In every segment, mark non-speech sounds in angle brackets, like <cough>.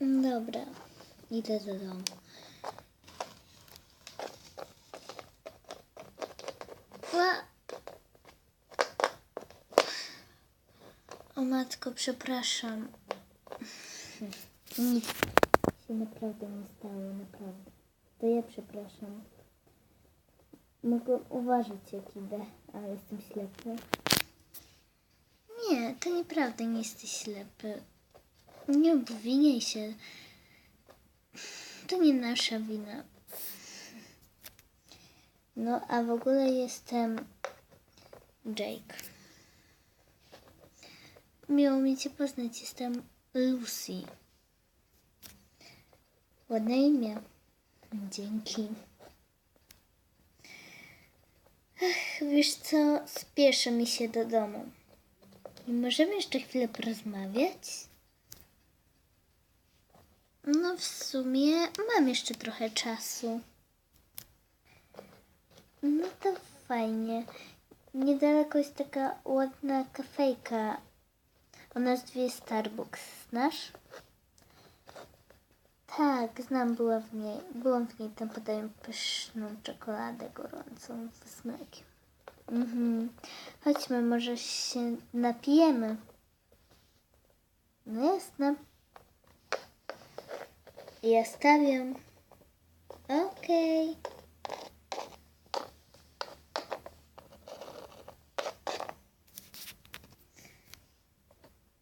Dobra, idę do domu. O matko, przepraszam. Nic się naprawdę nie stało, naprawdę. To ja przepraszam. Mogę uważać jak idę, ale jestem ślepy. Nie, to nieprawda, nie jesteś ślepy. Nie obwiniaj się. To nie nasza wina. No, a w ogóle jestem Jake. Miło mi Cię poznać. Jestem Lucy. Ładne imię. Dzięki. Ach, wiesz co? Spieszę mi się do domu. I możemy jeszcze chwilę porozmawiać? No w sumie mam jeszcze trochę czasu. No to fajnie. Niedaleko jest taka ładna kafejka o nazwie Starbucks. Znasz? Tak, znam, była w niej. Byłam w niej, tam podają pyszną czekoladę gorącą z mlekiem. Mhm. Chodźmy, może się napijemy. No jasne. Ja stawiam. Okej.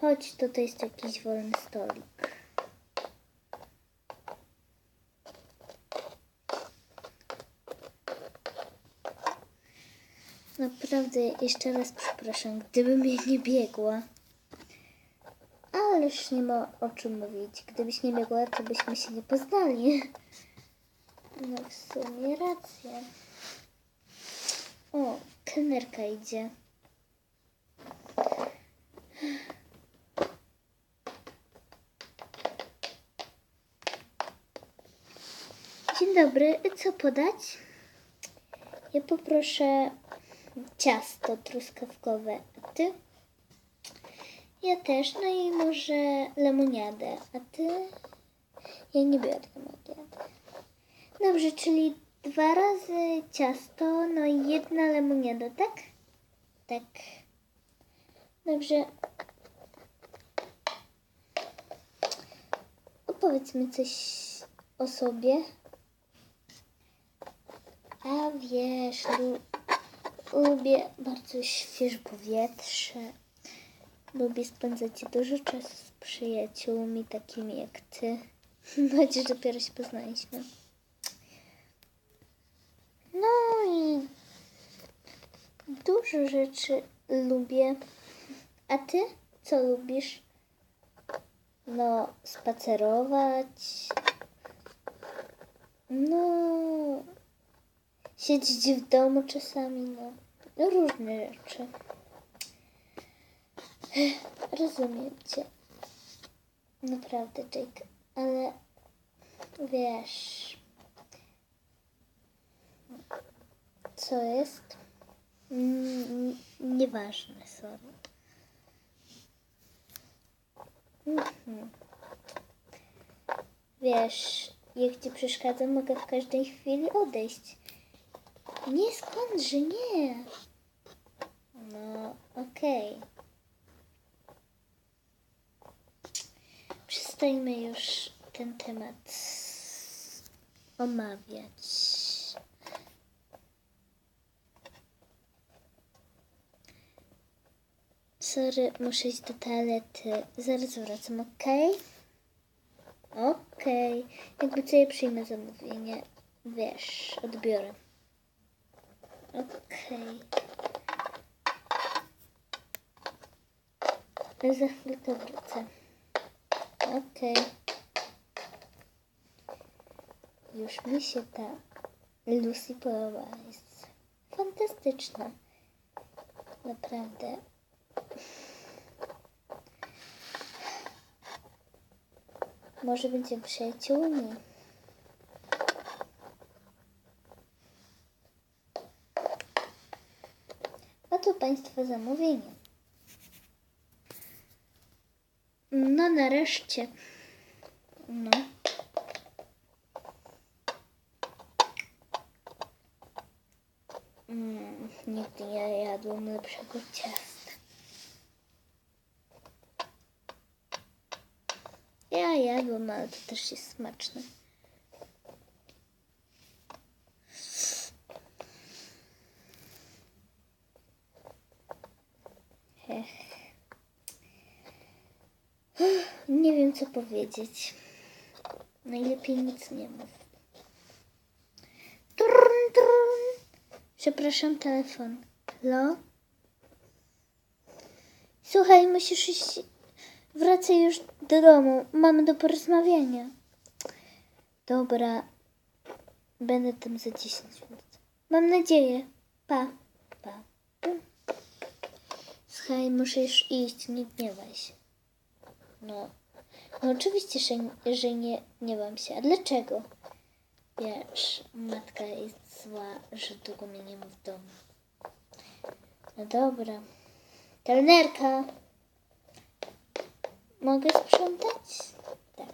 Chodź, tutaj jest jakiś wolny stolik. Naprawdę, jeszcze raz przepraszam, gdybym ja nie biegła. Ależ nie ma o czym mówić. Gdybyś nie biegła, to byśmy się nie poznali. No w sumie racja. O, kelnerka idzie. Dzień dobry, co podać? Ja poproszę ciasto truskawkowe, a ty? Ja też, no i może lemoniadę, a ty? Ja nie biorę lemoniady. Dobrze, czyli dwa razy ciasto, no i jedna lemoniada, tak? Tak. Dobrze. Opowiedz mi coś o sobie. A wiesz, lu- lubię bardzo świeże powietrze. Lubię spędzać dużo czasu z przyjaciółmi takimi jak ty. <laughs> Chociaż dopiero się poznaliśmy. No i dużo rzeczy lubię. A ty co lubisz? No, spacerować. No, siedzieć w domu czasami, no różne rzeczy. Rozumiem cię. Naprawdę, Jake, ale wiesz, co jest? Nieważne, sorry. Mhm. Wiesz, jak ci przeszkadza, mogę w każdej chwili odejść. Nie, skądże, nie. No, okej. Przestańmy już ten temat omawiać. Sorry, muszę iść do toalety. Zaraz wracam, okej? Okej. Jakby co ja przyjmę zamówienie. Wiesz, odbiorę. Okej. Za chwilkę wrócę. Okej. Już mi się ta Lucy podoba. Jest fantastyczna. Naprawdę. Może będziemy przyjaciółmi. Oto Państwa zamówienie. No nareszcie. No. Mm, nigdy nie jadłam lepszego ciasta. Ja jadłam, ale to też jest smaczne. Ech. Nie wiem, co powiedzieć. Najlepiej nic nie mów. Trun, trun. Przepraszam, telefon. Halo? Słuchaj, musisz iść. Wracaj już do domu. Mamy do porozmawiania. Dobra. Będę tam za 10 minut. Mam nadzieję. Pa. Pa. Słuchaj, już iść. Nie gniewaj się. No. No oczywiście, że, że nie gniewam się. A dlaczego? Wiesz, matka jest zła, że długo mnie nie ma w domu. No dobra. Kelnerka. Mogę sprzątać? Tak.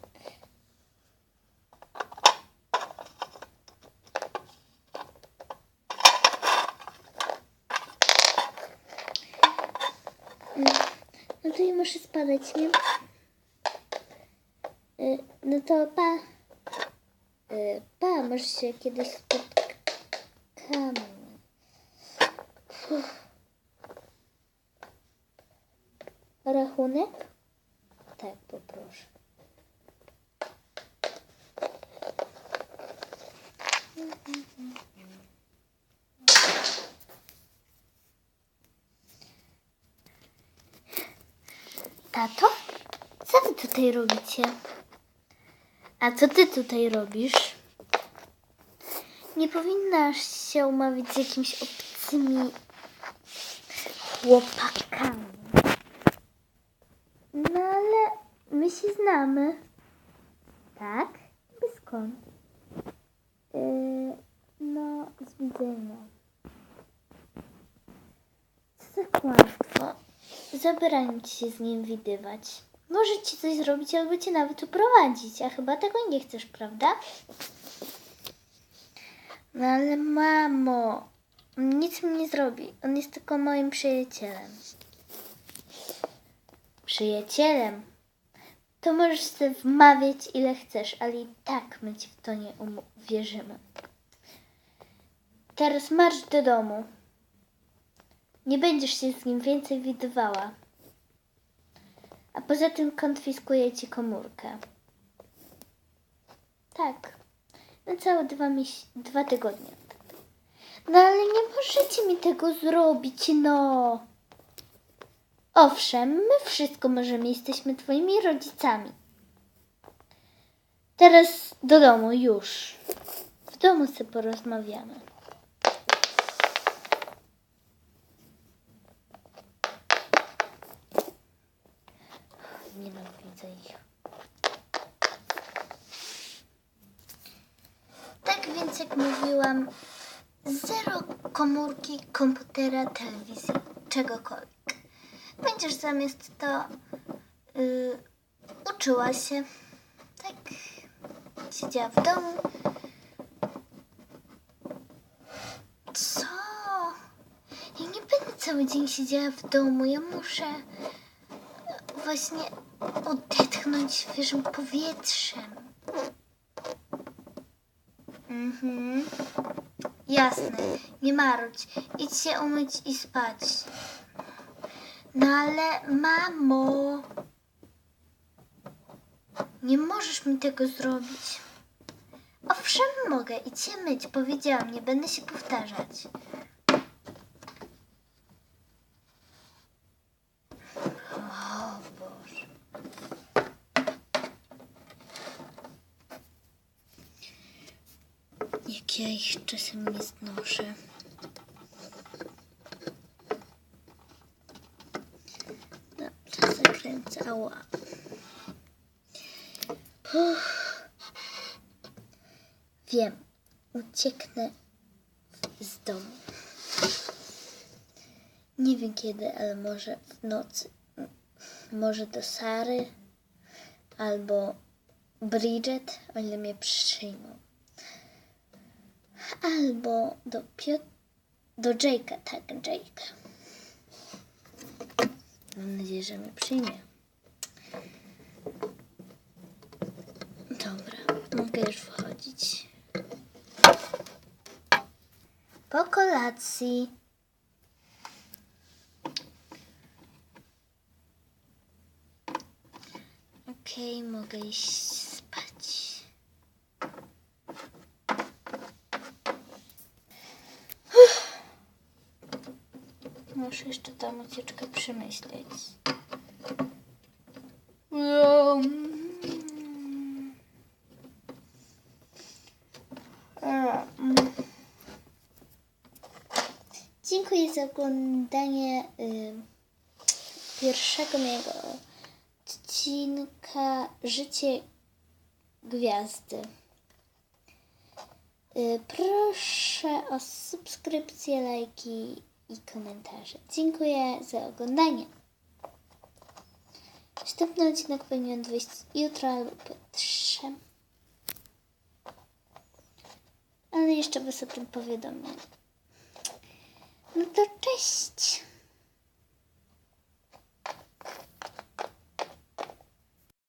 No to ja muszę spadać, nie? Y, No to pa. Y, Pa, może się kiedyś spotkamy. Rachunek? Tak, poproszę. Tato? Co wy tutaj robicie? A co ty tutaj robisz? Nie powinnaś się umawiać z jakimiś obcymi chłopakami. No ale my się znamy. Tak? Bez skąd? Yy, no, z widzenia. Co za kłamstwo. Zabraniam ci się z nim widywać. Może ci coś zrobić albo cię nawet uprowadzić, a chyba tego nie chcesz, prawda? No ale mamo, nic mi nie zrobi. On jest tylko moim przyjacielem. Przyjacielem? To możesz sobie wmawiać ile chcesz, ale i tak my ci w to nie uwierzymy. Teraz marsz do domu. Nie będziesz się z nim więcej widywała. Poza tym konfiskuję ci komórkę. Tak. Na całe dwa, dwa tygodnie. No ale nie możecie mi tego zrobić, no. Owszem, my wszystko możemy, jesteśmy twoimi rodzicami. Teraz do domu, już. W domu sobie porozmawiamy. Komórki, komputera, telewizji, czegokolwiek. Będziesz zamiast to y, uczyła się, tak, siedziała w domu. Co? Ja nie będę cały dzień siedziała w domu, ja muszę właśnie odetchnąć świeżym powietrzem. Mhm. Jasne, nie marudź. Idź się umyć i spać. No ale mamo, nie możesz mi tego zrobić. Owszem, mogę. Idź się myć. Powiedziałam, nie będę się powtarzać. O Boże. Ich czasem nie znoszę. Dobrze, zakręcę. Ała. Uff. Wiem, ucieknę z domu. Nie wiem kiedy, ale może w nocy. Może do Sary albo Bridget, o ile mnie przyjmą. Albo do Piot... do Jake'a, tak, Jake'a. Mam nadzieję, że mnie przyjmie. Dobra, mogę już wchodzić. Po kolacji. Okej, mogę iść spać. Uff. Muszę jeszcze tą ucieczkę przemyśleć. Dziękuję za oglądanie y, pierwszego mojego odcinka Życie Gwiazdy. Y, proszę o subskrypcję, lajki i komentarze. Dziękuję za oglądanie. Następny odcinek powinien wyjść jutro albo pojutrze. Ale jeszcze Was o tym powiadomię. No to cześć!